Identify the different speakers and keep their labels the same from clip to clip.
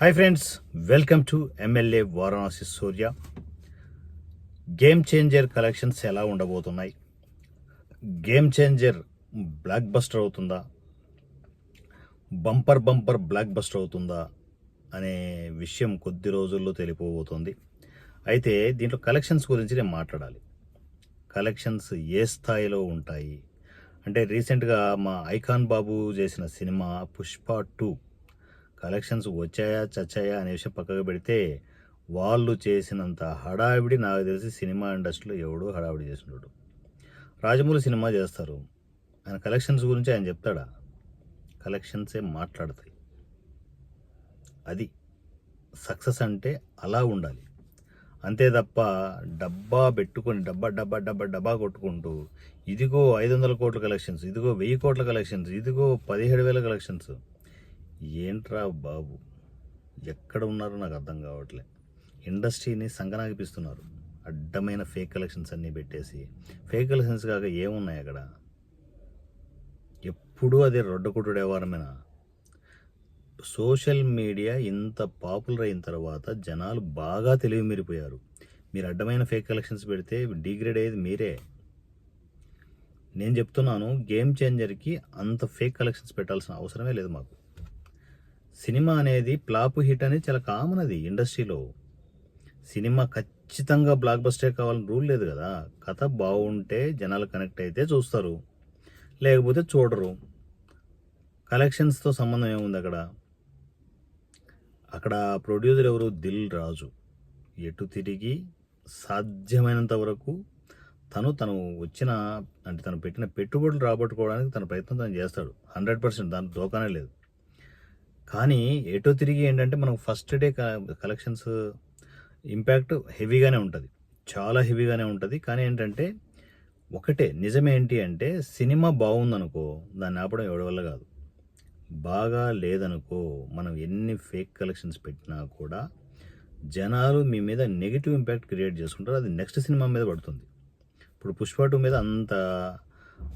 Speaker 1: Hi friends welcome to MLA Varanasi Surya game changer collections ఎలా ఉండబోతున్నాయి? Game changer blockbuster అవుతుందా? Bumper bumper blockbuster అవుతుందా? అనే విషయం కొద్ది రోజుల్లో తెలిపోబోతోంది అయితే దీంట్లో కలెక్షన్స్ గురించి నేను మాట్లాడాలి. కలెక్షన్స్ ఏ స్థాయిలో ఉంటాయి? అంటే రీసెంట్గా మా ఐకాన్ బాబు చేసిన సినిమా పుష్ప టూ కలెక్షన్స్ వచ్చాయా చచ్చాయా అనే విషయం పక్కకు పెడితే వాళ్ళు చేసినంత హడావిడి నాకు తెలిసి సినిమా ఇండస్ట్రీలో ఎవడో హడావిడి చేసినాడు రాజమౌళి సినిమా చేస్తారు. ఆయన కలెక్షన్స్ గురించి ఆయన చెప్తాడా? కలెక్షన్సే మాట్లాడతాయి. అది సక్సెస్ అంటే అలా ఉండాలి. అంతే తప్ప డబ్బా పెట్టుకొని డబ్బా డబ్బా డబ్బా డబ్బా కొట్టుకుంటూ ఇదిగో ఐదు వందల కోట్ల కలెక్షన్స్ ఇదిగో వెయ్యి కోట్ల కలెక్షన్స్ ఇదిగో పదిహేడు వేల కలెక్షన్స్ ఏంట్రా బాబు? ఎక్కడ ఉన్నారో నాకు అర్థం కావట్లే. ఇండస్ట్రీని సంగనాగిపిస్తున్నారు. అడ్డమైన ఫేక్ కలెక్షన్స్ అన్నీ పెట్టేసి. ఫేక్ కలెక్షన్స్ కాక ఏమున్నాయి అక్కడ? ఎప్పుడూ అదే రొడ్డకుట్టుడు వ్యవహారమేనా? సోషల్ మీడియా ఇంత పాపులర్ అయిన తర్వాత జనాలు బాగా తెలివి మీరిపోయారు. మీరు అడ్డమైన ఫేక్ కలెక్షన్స్ పెడితే డిగ్రేడ్ అయ్యేది మీరే. నేను చెప్తున్నాను గేమ్ చేంజర్కి అంత ఫేక్ కలెక్షన్స్ పెట్టాల్సిన అవసరమే లేదు మాకు. సినిమా అనేది ఫ్లాప్ హిట్ అనేది చాలా కామన్ అది ఇండస్ట్రీలో. సినిమా ఖచ్చితంగా బ్లాక్ బస్టే కావాలని రూల్ లేదు కదా. కథ బాగుంటే జనాలు కనెక్ట్ అయితే చూస్తారు. లేకపోతే చూడరు. కలెక్షన్స్తో సంబంధం ఏముంది అక్కడ? అక్కడ ప్రొడ్యూసర్ ఎవరు? దిల్ రాజు. ఎటు తిరిగి సాధ్యమైనంత వరకు తను తను వచ్చిన అంటే తను పెట్టిన పెట్టుబడులు రాబట్టుకోవడానికి తన ప్రయత్నం తను చేస్తాడు. హండ్రెడ్ పర్సెంట్ దాని దోకానే లేదు. కానీ ఎటో తిరిగి ఏంటంటే మనకు ఫస్ట్ డే కలెక్షన్స్ ఇంపాక్ట్ హెవీగానే ఉంటుంది. చాలా హెవీగానే ఉంటుంది. కానీ ఏంటంటే ఒకటే నిజమేంటి అంటే సినిమా బాగుందనుకో దాన్ని ఆపడం ఎవడవల్ల వల్ల కాదు. బాగా లేదనుకో మనం ఎన్ని ఫేక్ కలెక్షన్స్ పెట్టినా కూడా జనాలు మీ మీద నెగిటివ్ ఇంపాక్ట్ క్రియేట్ చేసుకుంటారు. అది నెక్స్ట్ సినిమా మీద పడుతుంది. ఇప్పుడు పుష్ప టూ మీద అంత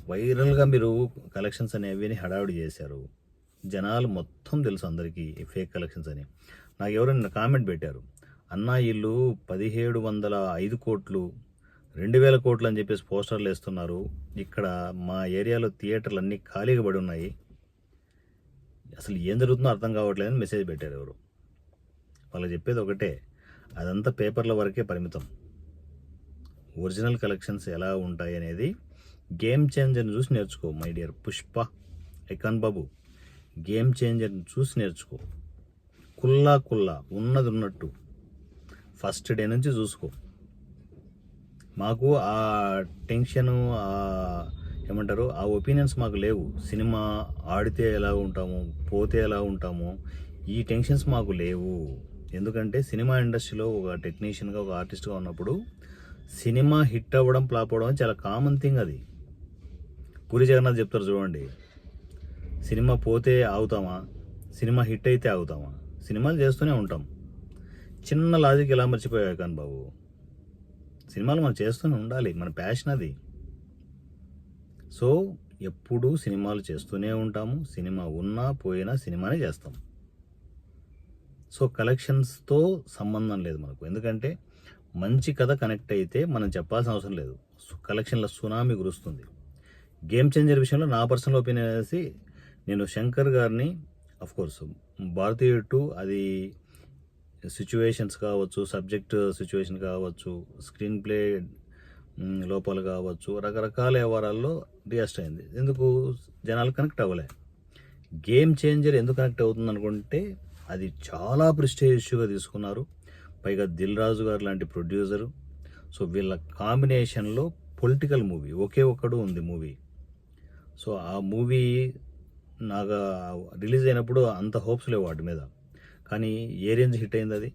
Speaker 1: వైరల్గా మీరు కలెక్షన్స్ అనేవి హడావిడి చేశారు. జనాలు మొత్తం తెలుసు అందరికీ ఫేక్ కలెక్షన్స్ అని. నాకు ఎవరైనా కామెంట్ పెట్టారు అన్నా ఇల్లు పదిహేడు వందల ఐదు కోట్లు రెండు వేల కోట్లు అని చెప్పేసి పోస్టర్లు వేస్తున్నారు. ఇక్కడ మా ఏరియాలో థియేటర్లు అన్నీ ఖాళీగా పడి ఉన్నాయి. అసలు ఏం జరుగుతుందో అర్థం కావట్లేదని మెసేజ్ పెట్టారు ఎవరు. వాళ్ళు చెప్పేది ఒకటే అదంతా పేపర్ల వరకే పరిమితం. ఒరిజినల్ కలెక్షన్స్ ఎలా ఉంటాయి అనేది గేమ్ చేంజర్ని చూసి నేర్చుకో మై డియర్ పుష్ప ఐకాన్ బాబు. గేమ్ చేంజర్ని చూసి నేర్చుకో. కుల్లా కుల్లా ఉన్నది ఉన్నట్టు. ఫస్ట్ డే నుంచి చూసుకో. మాకు ఆ టెన్షను ఆ ఏమంటారు ఆ ఒపీనియన్స్ మాకు లేవు. సినిమా ఆడితే ఎలా ఉంటాము పోతే ఎలా ఉంటాము ఈ టెన్షన్స్ మాకు లేవు. ఎందుకంటే సినిమా ఇండస్ట్రీలో ఒక టెక్నీషియన్గా ఒక ఆర్టిస్ట్గా ఉన్నప్పుడు సినిమా హిట్ అవ్వడం ఫ్లాప్ అవ్వడం చాలా కామన్ థింగ్ అది. పూరి జగన్నాథ్ చెప్తారు చూడండి సినిమా పోతే ఆగుతామా? సినిమా హిట్ అయితే ఆగుతామా? సినిమాలు చేస్తూనే ఉంటాం. చిన్న లాజిక్ ఎలా మర్చిపోయావు కానీ బాబు? సినిమాలు మనం చేస్తూనే ఉండాలి. మన ప్యాషన్ అది. సో ఎప్పుడూ సినిమాలు చేస్తూనే ఉంటాము. సినిమా ఉన్నా పోయినా సినిమానే చేస్తాం. సో కలెక్షన్స్తో సంబంధం లేదు మనకు. ఎందుకంటే మంచి కథ కనెక్ట్ అయితే మనం చెప్పాల్సిన అవసరం లేదు. కలెక్షన్ల సునామీ కురుస్తుంది. గేమ్ చేంజర్ విషయంలో నా పర్సనల్ ఒపీనియన్ అనేసి నేను శంకర్ గారిని కోర్స్ భారతీయ టూ అది సిచ్యువేషన్స్ కావచ్చు సబ్జెక్ట్ సిచ్యువేషన్ కావచ్చు స్క్రీన్ ప్లే లోపాలు కావచ్చు రకరకాల వ్యవహారాల్లో రియాస్ట్ అయింది. ఎందుకు? జనాలు కనెక్ట్ అవ్వలే. గేమ్ చేంజర్ ఎందుకు కనెక్ట్ అవుతుంది అనుకుంటే అది చాలా ప్రిస్టేజ్ ఇష్యూగా తీసుకున్నారు. పైగా దిల్ రాజు గారు లాంటి ప్రొడ్యూసరు సో వీళ్ళ కాంబినేషన్లో పొలిటికల్ మూవీ ఒకే ఒక్కడు ఉంది మూవీ సో ఆ మూవీ నాకు రిలీజ్ అయినప్పుడు అంత హోప్స్ లేవు వాటి మీద. కానీ ఏ రేంజ్ హిట్ అయింది అది?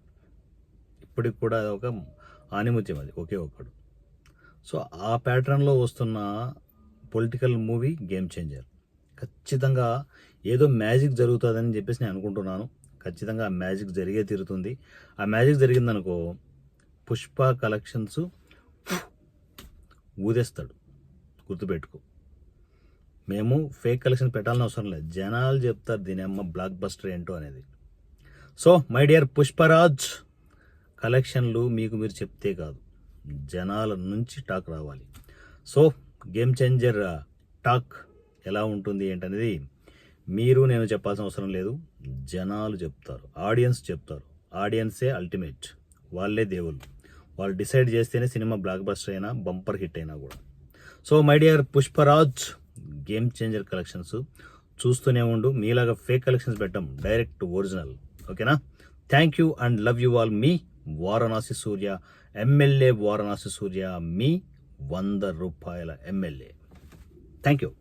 Speaker 1: ఇప్పటికి కూడా ఒక ఆనిముత్యం అది ఒకే ఒక్కడు. సో ఆ ప్యాటర్న్లో వస్తున్న పొలిటికల్ మూవీ గేమ్ చేంజర్. ఖచ్చితంగా ఏదో మ్యాజిక్ జరుగుతుందని చెప్పేసి నేను అనుకుంటున్నాను. ఖచ్చితంగా ఆ మ్యాజిక్ జరిగే తీరుతుంది. ఆ మ్యాజిక్ జరిగిందనుకో పుష్ప కలెక్షన్స్ ఊదేస్తాడు. గుర్తుపెట్టుకో. మేము ఫేక్ కలెక్షన్ పెట్టాలని అవసరం లేదు. జనాలు చెప్తారు దీని అమ్మ బ్లాక్ బస్టర్ ఏంటో అనేది. సో మై డియర్ పుష్పరాజ్ కలెక్షన్లు మీకు మీరు చెప్తే కాదు. జనాల నుంచి టాక్ రావాలి. సో గేమ్ చేంజర్ టాక్ ఎలా ఉంటుంది ఏంటనేది మీరు నేను చెప్పాల్సిన అవసరం లేదు. జనాలు చెప్తారు. ఆడియన్స్ చెప్తారు. ఆడియన్సే అల్టిమేట్ వాళ్ళే దేవుళ్ళు. వాళ్ళు డిసైడ్ చేస్తేనే సినిమా బ్లాక్ బస్టర్ అయినా బంపర్ హిట్ అయినా కూడా. So my dear Pushparaj game changer collections చూస్తూనే ఉండు. మీలాగా ఫేక్ కలెక్షన్స్ పెట్టం డైరెక్ట్ ఒరిజినల్. ఓకేనా? Thank you and love you all me Varanasi Surya MLA Varanasi Surya మీ వంద రూపాయల ఎమ్మెల్యే. Thank you